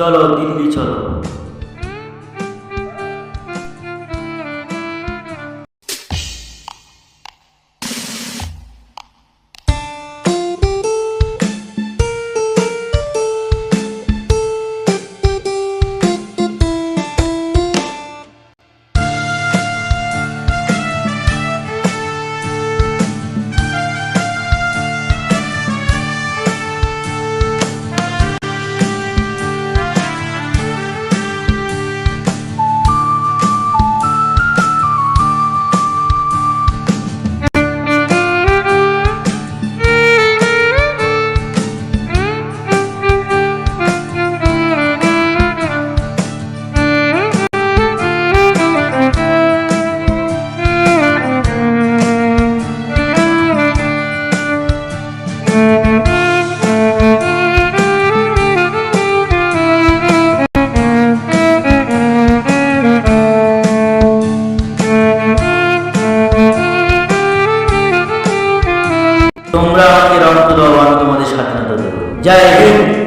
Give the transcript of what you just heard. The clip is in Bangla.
চলো দিল্লি চলো। তোমরা আমাকে রক্ত দাও আমি তোমাদের স্বাধীনতা দেবো। জয় হিন্দ।